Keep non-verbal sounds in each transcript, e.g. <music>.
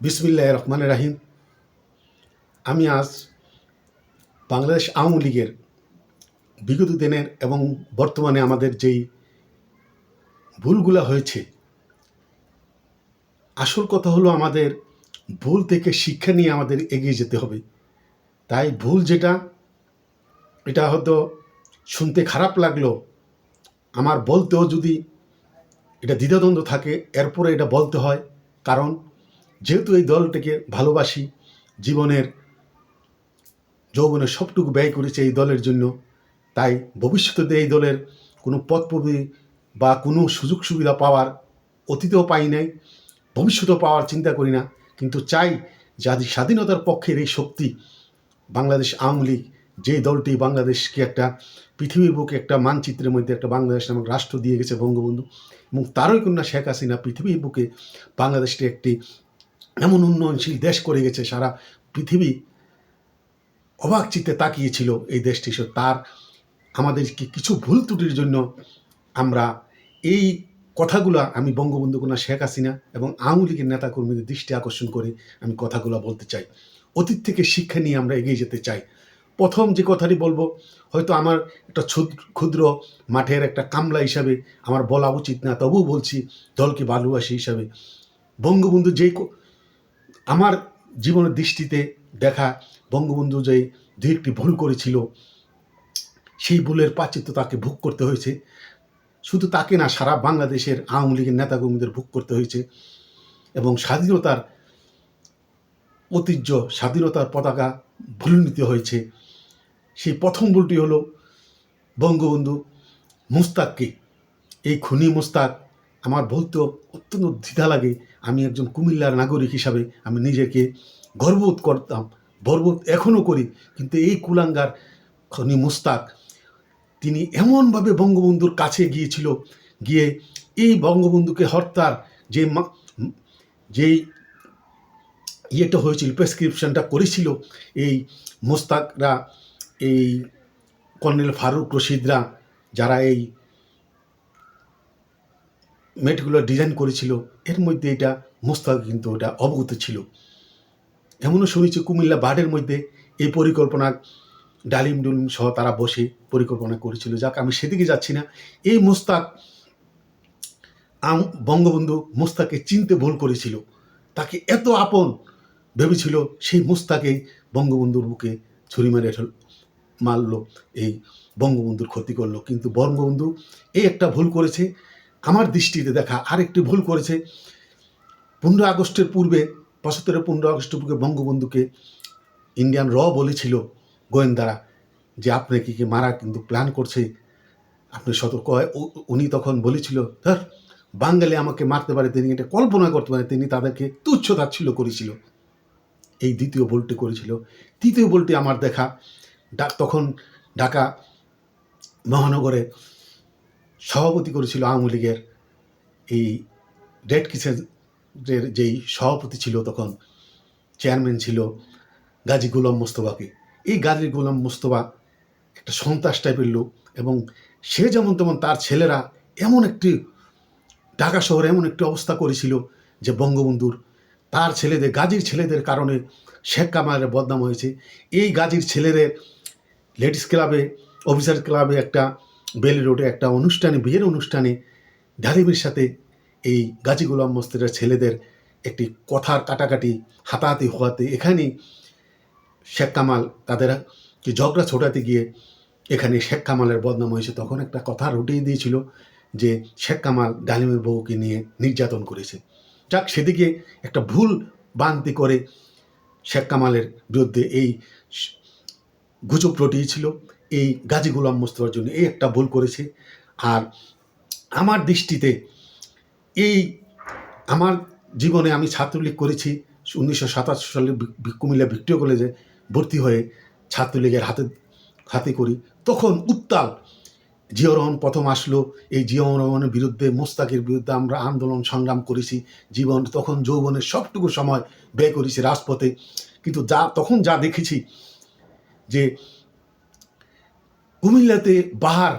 বিসমিল্লাহ রহমান রাহিম। আমি আজ বাংলাদেশ আওয়ামী লীগের বিগত দিনের এবং বর্তমানে আমাদের যেই ভুলগুলা হয়েছে, আসল কথা হলো আমাদের ভুল থেকে শিক্ষা নিয়ে আমাদের এগিয়ে যেতে হবে। তাই ভুল যেটা, এটা হয়তো শুনতে খারাপ লাগল, আমার বলতেও যদি এটা দ্বিধাদ্বন্দ্ব থাকে, এরপরে এটা বলতে হয়। কারণ যেহেতু এই দলটিকে ভালোবাসি, জীবনের, যৌবনের সবটুকু ব্যয় করেছে এই দলের জন্য, তাই ভবিষ্যতে এই দলের কোনো পথ বা কোনো সুযোগ সুবিধা পাওয়ার অতীতেও পাই নাই, ভবিষ্যতেও পাওয়ার চিন্তা করি না, কিন্তু চাই যাদি স্বাধীনতার পক্ষের এই শক্তি বাংলাদেশ আওয়ামী লীগ, যে দলটি বাংলাদেশকে একটা পৃথিবীর বুকে একটা মানচিত্রের মধ্যে একটা বাংলাদেশ নামক রাষ্ট্র দিয়ে গেছে বঙ্গবন্ধু এবং তারই কন্যা শেখ হাসিনা পৃথিবীর বুকে বাংলাদেশকে একটি এমন উন্নয়নশীল দেশ করে গেছে, সারা পৃথিবী অবাক চিত্তে তাকিয়েছিল এই দেশটি। তার আমাদেরকে কিছু ভুল ত্রুটির জন্য আমরা এই কথাগুলো আমি বঙ্গবন্ধু কন্যা শেখ হাসিনা এবং আওয়ামী লীগের নেতাকর্মীদের দৃষ্টি আকর্ষণ করে আমি কথাগুলো বলতে চাই। অতীত থেকে শিক্ষা নিয়ে আমরা এগিয়ে যেতে চাই। প্রথম যে কথাটি বলব, হয়তো আমার একটা ক্ষুদ্র মাঠের একটা কামলা হিসাবে আমার বলা উচিত না, তবুও বলছি দলকে ভালোবাসি হিসাবে। বঙ্গবন্ধু যেই আমার জীবনের দৃষ্টিতে দেখা বঙ্গবন্ধু যে দু একটি ভুল করেছিল, সেই ভুলের প্রাচিত্য তাকে ভোগ করতে হয়েছে। শুধু তাকে না, সারা বাংলাদেশের আওয়ামী লীগের নেতাকর্মীদের ভোগ করতে হয়েছে এবং স্বাধীনতার ঐতিহ্য, স্বাধীনতার পতাকা ভুলে নিতে হয়েছে। সেই প্রথম ভুলটি হলো বঙ্গবন্ধু মুস্তাককে, এই খুনি মুস্তাক আমার বলতেও অত্যন্ত দ্বিধা লাগে। আমি একজন কুমিল্লার নাগরিক হিসাবে আমি নিজেকে গর্ববোধ করতাম গর্ববোধ এখনও করি। কিন্তু এই কুলাঙ্গার খনি মুস্তাক, তিনি এমনভাবে বঙ্গবন্ধুর কাছে গিয়েছিল, গিয়ে এই বঙ্গবন্ধুকে হত্যার যে যেই ইয়েটা হয়েছিল প্রেসক্রিপশনটা করেছিল, এই মোস্তাকরা, এই কর্নেল ফারুক রশিদরা, যারা এই মেটগুলো ডিজাইন করেছিল, এর মধ্যে এটা মোস্তাক কিন্তু ওটা অবগত ছিল। এমনও শুনেছি কুমিল্লা বার্ডের মধ্যে এই পরিকল্পনা ডালিম ডুলিম সহ তারা বসে পরিকল্পনা করেছিল। যাক, আমি সেদিকে যাচ্ছি না। এই মোস্তাক বঙ্গবন্ধু মোস্তাকে চিনতে ভুল করেছিল। তাকে এত আপন ভেবেছিল, সেই মোস্তাকে বঙ্গবন্ধুর বুকে ছুরি মেরে মারলো, এই বঙ্গবন্ধুর ক্ষতি করল। কিন্তু বঙ্গবন্ধু এই একটা ভুল করেছে আমার দৃষ্টিতে দেখা আরেকটি ভুল করেছে। পনেরো আগস্টের পূর্বে, পঁচাত্তরের পনেরো আগস্টের পূর্বে বঙ্গবন্ধুকে ইন্ডিয়ান র বলেছিল গোয়েন্দারা যে আপনাকে কি মারা কিন্তু প্ল্যান করছে। আপনি সতর্ক হয়। উনি তখন বলেছিল, ধর, বাঙালি আমাকে মারতে পারে, তিনি এটা কল্পনা করতে পারে তিনি তাদেরকে তুচ্ছ তাচ্ছিল্য করেছিল। এই দ্বিতীয় বলটি করেছিল। তৃতীয় বলটি আমার দেখা। তখন ঢাকা মহানগরে সভাপতি করেছিল আওয়ামী লীগের এই রেড কিসেনের যেই সভাপতি ছিল তখন চেয়ারম্যান ছিল গাজী গোলাম মোস্তফাকে। এই গাজী গোলাম মোস্তফা একটা সন্ত্রাস টাইপের লোক এবং সে যেমন তেমন তার ছেলেরা এমন একটি ঢাকা শহরে এমন একটি অবস্থা করেছিল যে বঙ্গবন্ধুর তার ছেলেদের, গাজীর ছেলেদের কারণে শেখ কামালের বদনাম হয়েছে। এই গাজীর ছেলেদের লেডিস ক্লাবে অফিসার ক্লাবে একটা বেলি রোডে একটা অনুষ্ঠানে, বিয়ের অনুষ্ঠানে ডালিমের সাথে এই গাজী গোলাম মস্তিরের ছেলেদের একটি কথার কাটাকাটি, হাতাহাতি হওয়াতে এখানেই শেখ কামাল তাদের ঝগড়া ছোটাতে গিয়ে এখানে শেখ কামালের বদনাম হয়েছে তখন একটা কথা রুটিয়ে দিয়েছিল যে শেখ কামাল ডালিমের বউকে নিয়ে নির্যাতন করেছে। যাক, সেদিকে একটা ভুল বান্তি করে শেখ কামালের বিরুদ্ধে এই গুজব রটিয়েছিল। এই গাজী গোলাম মোস্তফার জন্য এই একটা ভুল করেছে। আর আমার দৃষ্টিতে এই আমার জীবনে আমি ছাত্রলীগ করেছি, উনিশশো সাতাশি সালে কুমিল্লা ভিক্টোরিয়া কলেজে ভর্তি হয়ে ছাত্রলীগের হাতে হাতে করি। তখন উত্তাল জিয়াউর রহমান প্রথম আসলো। এই জিয়াউর রহমানের বিরুদ্ধে, মোস্তাকের বিরুদ্ধে আমরা আন্দোলন সংগ্রাম করেছি। জীবন, তখন যৌবনের সবটুকু সময় ব্যয় করেছি রাজপথে। কিন্তু যা, তখন যা দেখেছি যে কুমিল্লাতে বাহার।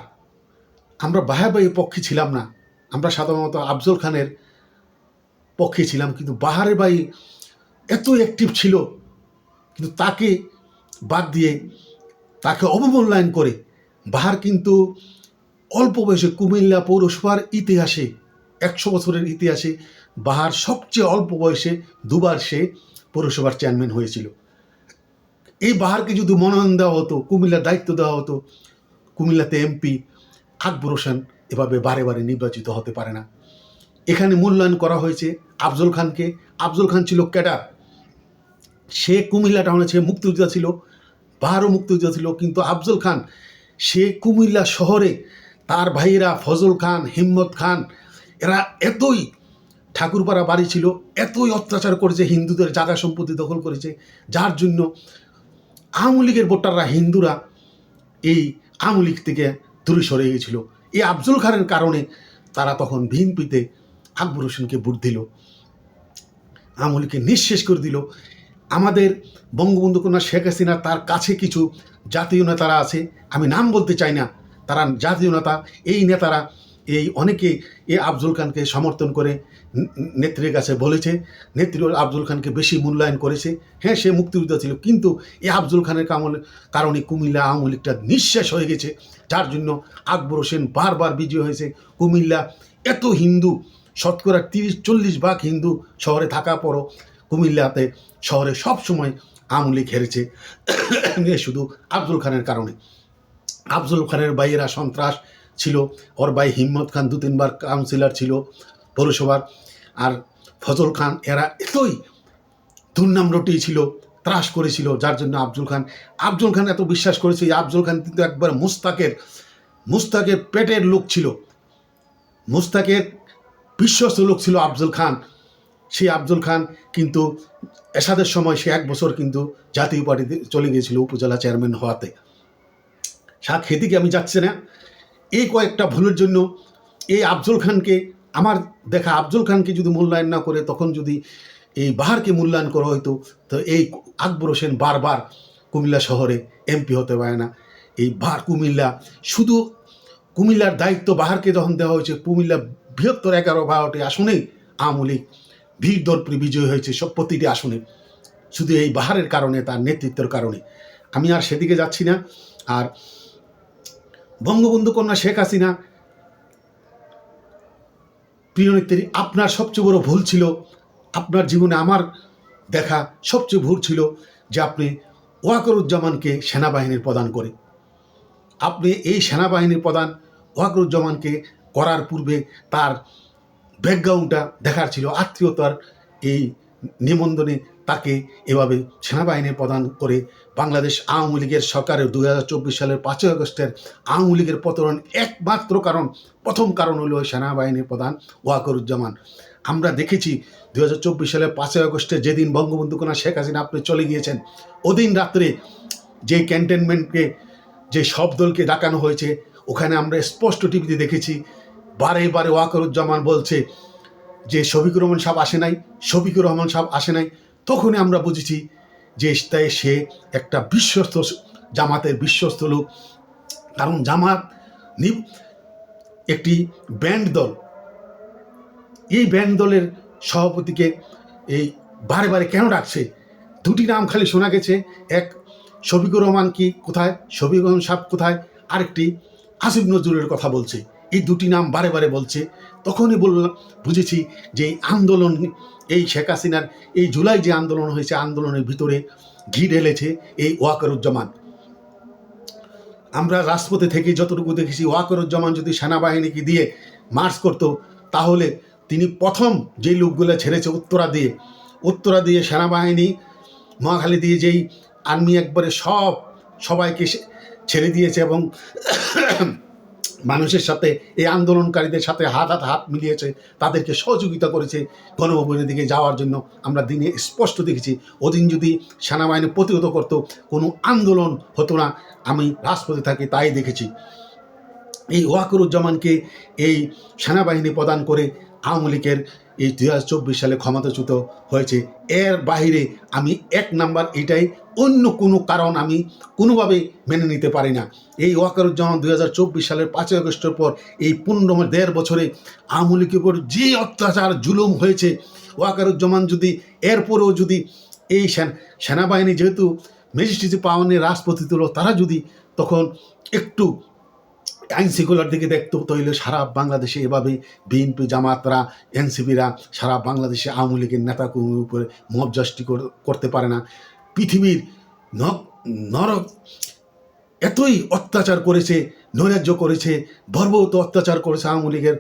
আমরা বাহাবাহী পক্ষে ছিলাম না। আমরা সাধারণত আফজল খানের পক্ষে ছিলাম, কিন্তু বাহারে বাই এত অ্যাক্টিভ ছিল, কিন্তু তাকে বাদ দিয়ে তাকে অবমূল্যায়ন করে বাহার কিন্তু অল্প বয়সে কুমিল্লা পৌরসভার ইতিহাসে, একশো বছরের ইতিহাসে বাহার সবচেয়ে অল্প বয়সে দুবার সে পৌরসভার চেয়ারম্যান হয়েছিল। এই বাহারকে যদি মনোনয়ন দেওয়া হতো, কুমিল্লার দায়িত্ব দেওয়া হতো, কুমিল্লাতে এমপি আকবর হোসেন এভাবে বারে বারে নির্বাচিত হতে পারে না। এখানে মূল্যায়ন করা হয়েছে আফজল খানকে। আফজল খান ছিল ক্যাডার। সে কুমিল্লা টাউনে সে মুক্তিযোদ্ধা ছিল বাহারও মুক্তিযোদ্ধা ছিল, কিন্তু আফজল খান সে কুমিল্লা শহরে তার ভাইয়েরা ফজল খান, হিম্মত খান, এরা এতই ঠাকুরপাড়া বাড়ি ছিল, এতই অত্যাচার করেছে, হিন্দুদের জায়গা সম্পত্তি দখল করেছে, যার জন্য আওয়ামী লীগের ভোটাররা হিন্দুরা এই আওয়ামী লীগ থেকে দূরে সরে গিয়েছিল। এই আফজল খানের কারণে তারা তখন বিএনপিতে আকবর হোসেনকে ভোট দিল। আওয়ামী লীগকে নিঃশেষ করে দিল। আমাদের বঙ্গবন্ধু কন্যা শেখ হাসিনা, তার কাছে কিছু জাতীয় নেতারা আছে, আমি নাম বলতে চাই না, তারা জাতীয় নেতা, এই নেতারা এই অনেকে এ আফজল খানকে সমর্থন করে নেত্রীর কাছে বলেছে, নেত্রী আব্দুল খানকে বেশি মূল্যায়ন করেছে। হ্যাঁ সে মুক্তিযোদ্ধা ছিল, কিন্তু এই আফজল খানের কামলে কারণে কুমিল্লা আওয়ামী লীগটা নিঃশেষ হয়ে গেছে। যার জন্য আকবর হোসেন বারবার বিজয় হয়েছে। কুমিল্লা এত হিন্দু, শতকরা তিরিশ, চল্লিশ ভাগ হিন্দু শহরে থাকা পরও কুমিল্লাতে শহরে সব সময় আওয়ামী লীগ হেরেছে। <coughs> শুধু আব্দুল খানের কারণে। আফজল খানের ভাইয়েরা সন্ত্রাস ছিল, ওর ভাই হিম্মত খান দু তিনবার কাউন্সিলর ছিল। পৌরসভার। আর ফজল খান, এরা এতই দুর্নাম রটিয়েছিল, ত্রাস করেছিল, যার জন্য আফজল খান আফজল খান এত বিশ্বাস করেছে আফজল খান কিন্তু একবার মুস্তাকের মুস্তাকের পেটের লোক ছিল। মুস্তাকের বিশ্বস্ত লোক ছিল আফজল খান। সেই আফজল খান কিন্তু এসাদের সময় সে এক বছর কিন্তু জাতীয় পার্টিতে চলে গিয়েছিল উপজেলা চেয়ারম্যান হওয়াতে। শাক খেতে আমি যাচ্ছি না। এই কয়েকটা ভুলের জন্য এই আফজল খানকে আমার দেখা আফজল খানকে যদি মূল্যায়ন না করে, তখন যদি এই বাহারকে মূল্যায়ন করা হতো তো এই আকবর হোসেন বারবার কুমিল্লা শহরে এমপি হতে পারে না। এই বার কুমিল্লা, শুধু কুমিল্লার দায়িত্ব বাহারকে যখন দেওয়া হয়েছে, কুমিল্লা বৃহত্তর এগারো বারোটি আসনেই আওয়ামী লীগ, ভিড় দর্পে বিজয় হয়েছে সব প্রতিটি আসনে। শুধু এই বাহারের কারণে, তার নেতৃত্বের কারণে। আমি আর সেদিকে যাচ্ছি না। আর বঙ্গবন্ধু কন্যা শেখ হাসিনা প্রিয় নেত্রী, আপনার সবচেয়ে বড় ভুল ছিল, আপনার জীবনে আমার দেখা সবচেয়ে ভুল ছিল যে আপনি ওয়াকরুজ্জামানকে সেনাবাহিনীর প্রদান করে। আপনি এই সেনাবাহিনীর প্রদান ওয়াকরুজ্জামানকে করার পূর্বে তার ব্যাকগ্রাউন্ডটা দেখার ছিল, আত্মীয়তার এই নিবন্ধনে তাকে এভাবে সেনাবাহিনীর প্রদান করে বাংলাদেশ আওয়ামী লীগের সরকারের দু সালের পাঁচই আগস্টের আওয়ামী লীগের পতন একমাত্র কারণ, প্রথম কারণ হলো সেনাবাহিনীর প্রধান ওয়াকরুজ্জামান। আমরা দেখেছি দু হাজার চব্বিশ সালের পাঁচই আগস্টে যেদিন বঙ্গবন্ধু কন্যা শেখ হাসিনা আপনি চলে গিয়েছেন, ওদিন রাত্রে যে ক্যান্টনমেন্টকে, যে সব দলকে ডাকানো হয়েছে, ওখানে আমরা স্পষ্ট টিভিতে দেখেছি, বারে বারে ওয়াকরুজ্জামান বলছে যে, শফিকুর রহমান সাহেব আসে নাই, শফিকুর রহমান সাহেব আসে নাই। তখনই আমরা বুঝেছি যে তাই সে একটা বিশ্বস্ত জামাতের বিশ্বস্ত লোক। কারণ জামাত একটি ব্যান্ড দল। এই ব্যান্ড দলের সভাপতিকে এই বারে বারে কেন ডাকছে? দুটি নাম খালি শোনা গেছে। এক, শফিকুর রহমান কি কোথায়? শফিকুর রহমান সাহেব কোথায়? আরেকটি, আসিফ নজরুলের কথা বলছে। এই দুটি নাম বারে বারে বলছে। তখনই বললাম বুঝেছি যে এই আন্দোলন, এই শেখ হাসিনার, এই জুলাই যে আন্দোলন হয়েছে, আন্দোলনের ভিতরে ঘি ঢেলেছে এই ওয়াকারুজ্জামান। আমরা রাজপথে থেকে যতটুকু দেখেছি, ওয়াকারুজ্জামান যদি সেনাবাহিনীকে দিয়ে মার্চ করতো, তাহলে তিনি প্রথম যেই লোকগুলো ছেড়েছে উত্তরা দিয়ে উত্তরা দিয়ে সেনাবাহিনী মহাখালী দিয়ে যেই আর্মি একবারে সব সবাইকে ছেড়ে দিয়েছে এবং মানুষের সাথে, এই আন্দোলনকারীদের সাথে হাত হাত হাত মিলিয়েছে, তাদেরকে সহযোগিতা করেছে গণভবনের দিকে যাওয়ার জন্য। আমরা দিনে স্পষ্ট দেখেছি, ওদিন যদি সেনাবাহিনী প্রতিহত করত, কোনো আন্দোলন হতো না। আমি রাজপথে থাকি, তাই দেখেছি। এই ওয়াকুরুজ্জামানকে এই সেনাবাহিনী প্রদান করে আওয়ামী লীগের এই দু হাজার চব্বিশ সালে ক্ষমতাচ্যুত হয়েছে। এর বাইরে আমি এক নাম্বার, এটাই অন্য কোনো কারণ আমি কোনোভাবেই মেনে নিতে পারি না। এই ওয়াকারুজ্জামান দুই হাজার চব্বিশ সালের পাঁচই আগস্টের পর এই পনেরো দেড় বছরে আওয়ামী লীগের উপর যে অত্যাচার, জুলুম হয়েছে, ওয়াকারুজ্জামান যদি এরপরেও যদি এই সেন, সেনাবাহিনী যেহেতু ম্যাজিস্ট্রেসি পাওয়ানের রাষ্ট্রপতি তুলো তারা যদি তখন একটু আইন শৃঙ্খলার দিকে দেখতো, তাহলে সারা বাংলাদেশে এভাবে বিএনপি জামাতরা, এনসিপিরা সারা বাংলাদেশে আওয়ামী লীগের নেতাকর্মীর উপরে মব করতে পারে না। পৃথিবীর নরক এতই অত্যাচার করেছে, নৈরাজ্য করেছে বর্বত অত্যাচার করেছে আওয়ামী লীগের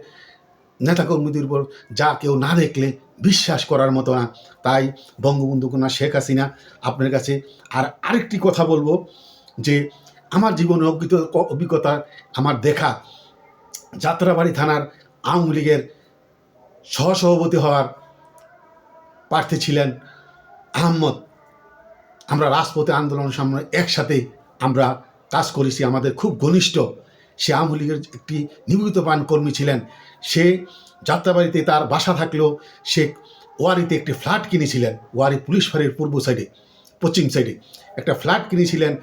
নেতাকর্মীদের উপর, যা কেউ না দেখলে বিশ্বাস করার মতো না। তাই বঙ্গবন্ধু কন্যা শেখ হাসিনা আপনার কাছে আর আরেকটি কথা বলব, যে আমার জীবনে অভিজ্ঞ অভিজ্ঞতা, আমার দেখা যাত্রাবাড়ি থানার আওয়ামী লীগের সহসভাপতি হওয়ার প্রার্থী ছিলেন আহম্মদ আমরা রাজপথে আন্দোলন সামনে একসাথে আমরা কাজ করেছি। আমাদের খুব ঘনিষ্ঠ সে আওয়ামী লীগের একটি নিবেদিত পান কর্মী ছিলেন। সে যাত্রাবাড়িতে তার বাসা থাকলেও সে ওয়ারিতে একটি ফ্ল্যাট কিনেছিলেন। ওয়ারি পুলিশ ফাঁড়ির পূর্ব সাইডে, পশ্চিম সাইডে। একটা ফ্ল্যাট কিনেছিলেন।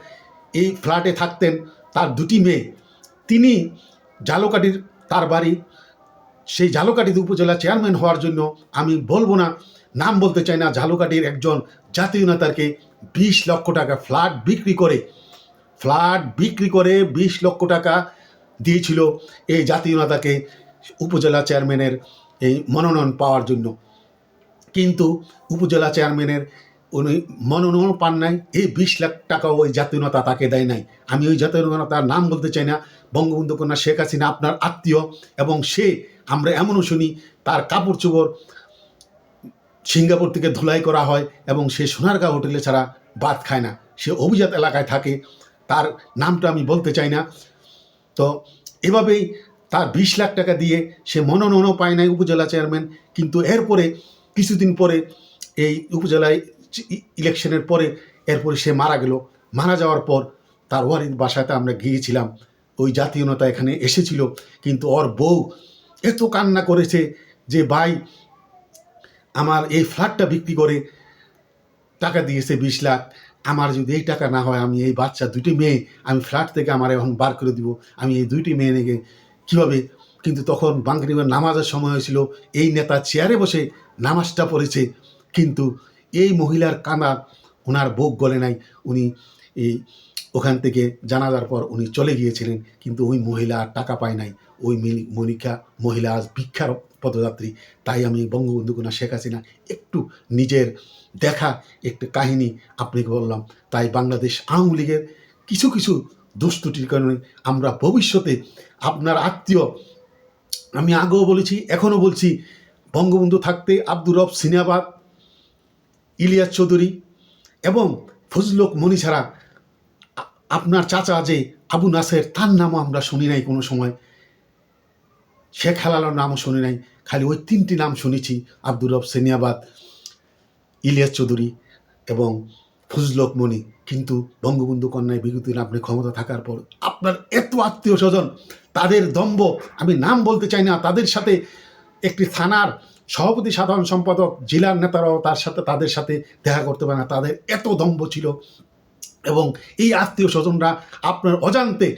এই ফ্ল্যাটে থাকতেন তার দুটি মেয়ে। তিনি জালকাটির তার বাড়ি। সেই ঝালকাঠিতে উপজেলা চেয়ারম্যান হওয়ার জন্য আমি বলব না, নাম বলতে চাই না। ঝালকাঠির একজন জাতীয় নেতাকে বিশ লক্ষ টাকা ফ্ল্যাট বিক্রি করে, ফ্ল্যাট বিক্রি করে বিশ লক্ষ টাকা দিয়েছিল এই জাতীয় নেতাকে উপজেলা চেয়ারম্যানের এই মনোনয়ন পাওয়ার জন্য। কিন্তু উপজেলা চেয়ারম্যানের উনি মনোনয়ন পান নাই, এই বিশ লাখ টাকা ওই জাতীয় নেতা তাকে দেয় নাই। আমি ওই জাতীয় নেতার নাম বলতে চাই না, বঙ্গবন্ধু কন্যা শেখ হাসিনা আপনার আত্মীয় এবং সে, আমরা এমনও শুনি, তার কাপড় চোপড় সিঙ্গাপুর থেকে ধুলাই করা হয় এবং সে সোনারগাঁও হোটেলে ছাড়া ভাত খায় না। সে অভিজাত এলাকায় থাকে। তার নামটা আমি বলতে চাই না। তো এভাবেই তার বিশ লাখ টাকা দিয়ে সে মনোনয়নও পায় নাই উপজেলা চেয়ারম্যান। কিন্তু এরপরে, কিছুদিন পরে এই উপজেলায় ইলেকশনের পরে এরপরে সে মারা গেল। মারা যাওয়ার পর তার ওয়ারির বাসাতে আমরা গিয়েছিলাম। ওই জাতীয় নেতা এখানে এসেছিল। কিন্তু ওর বউ এত কান্না করেছে যে, ভাই আমার এই ফ্ল্যাটটা বিক্রি করে টাকা দিয়েছে বিশ লাখ। আমার যদি এই টাকা না হয়, আমি এই বাচ্চা দুটি মেয়ে, আমি ফ্ল্যাট থেকে আমার এখন বার করে দিব। আমি এই দুইটি মেয়ে নিয়ে কীভাবে? কিন্তু তখন বাঙ্গরিবার নামাজের সময় হয়েছিল। এই নেতা চেয়ারে বসে নামাজটা পড়েছে। কিন্তু এই মহিলার কানা ওনার বুক গলে নাই। উনি এই ওখান থেকে জানাজার পর উনি চলে গিয়েছিলেন। কিন্তু ওই মহিলা টাকা পায় নাই। ওই মনিকা মহিলা আজ ভিক্ষার পদযাত্রী। তাই আমি বঙ্গবন্ধু কন্যা শেখ হাসিনা একটু নিজের দেখা, একটু কাহিনী আপনাকে বললাম। তাই বাংলাদেশ আওয়ামী লীগের কিছু কিছু দুষ্টুটির কারণে আমরা ভবিষ্যতে আপনার আত্মীয়, আমি আগেও বলেছি, এখনও বলছি, বঙ্গবন্ধু থাকতে আব্দুর রব সিনাবাদ ইলিয়াস চৌধুরী এবং ফজলক মনি ছাড়া আপনার চাচা যে আবু নাসের তার নামও আমরা শুনি নাই কোনো সময়। শেখ হালালার নামও শুনি নাই, খালি ওই তিনটি নাম শুনেছি, আব্দুর রব সেনিয়াবাদ, ইলিয়াস চৌধুরী এবং ফজলক মনি। কিন্তু বঙ্গবন্ধু কন্যায় দিন আপনি ক্ষমতা থাকার পর আপনার এত আত্মীয় স্বজন, তাদের দম্ভ, আমি নাম বলতে চাই না, তাদের সাথে একটি থানার সভাপতি, সাধারণ সম্পাদক, জেলার নেতারাও তার সাথে, তাদের সাথে দেখা করতে পারে না, তাদের এত দম্ভ ছিল। এবং এই আত্মীয় স্বজনরা আপনার অজান্তে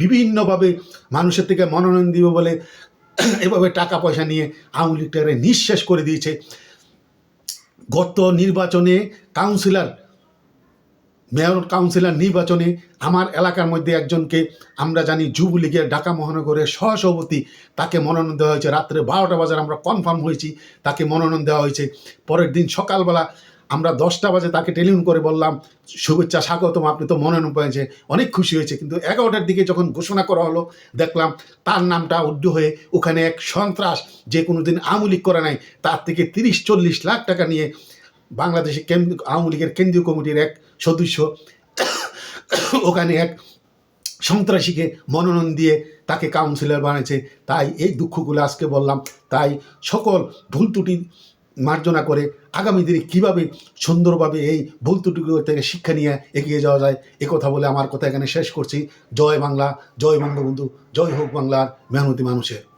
বিভিন্নভাবে মানুষের থেকে মনোনয়ন দিব বলে <clears throat> এভাবে টাকা পয়সা নিয়ে আওয়ামী লীগটারে নিঃশেষ করে দিয়েছে। গত নির্বাচনে কাউন্সিলর, মেয়র কাউন্সিলর নির্বাচনে আমার এলাকার মধ্যে একজনকে আমরা জানি যুবলীগের ঢাকা মহানগরের সহসভাপতি, তাকে মনোনয়ন দেওয়া হয়েছে। রাত্রে বারোটা বাজার আমরা কনফার্ম হয়েছি, তাকে মনোনয়ন দেওয়া হয়েছে। পরের দিন সকালবেলা আমরা দশটা বাজে তাকে টেলিফোন করে বললাম, শুভেচ্ছা, স্বাগতম, আপনি তো মনোনয়ন পেয়েছে, অনেক খুশি হয়েছে। কিন্তু এগারোটার দিকে যখন ঘোষণা করা হলো, দেখলাম তার নামটা উড্ড হয়ে ওখানে এক সন্ত্রাস যে কোনো দিন আওয়ামী করে নাই, তার থেকে তিরিশ, চল্লিশ লাখ টাকা নিয়ে বাংলাদেশে কেন্দ্র, আওয়ামী লীগের কেন্দ্রীয় কমিটির এক সদস্য <coughs> ওখানে এক সন্ত্রাসীকে মনোনয়ন দিয়ে তাকে কাউন্সিলর বানিয়েছে। তাই এই দুঃখগুলো আজকে বললাম। তাই সকল ভুল ত্রুটি মার্জনা করে আগামী দিনে কীভাবে সুন্দরভাবে এই ভুল ত্রুটিগুলো থেকে শিক্ষা নিয়ে এগিয়ে যাওয়া যায়, এ কথা বলে আমার কথা এখানে শেষ করছি। জয় বাংলা, জয় বঙ্গবন্ধু, জয় হোক বাংলার মেহনতি মানুষের।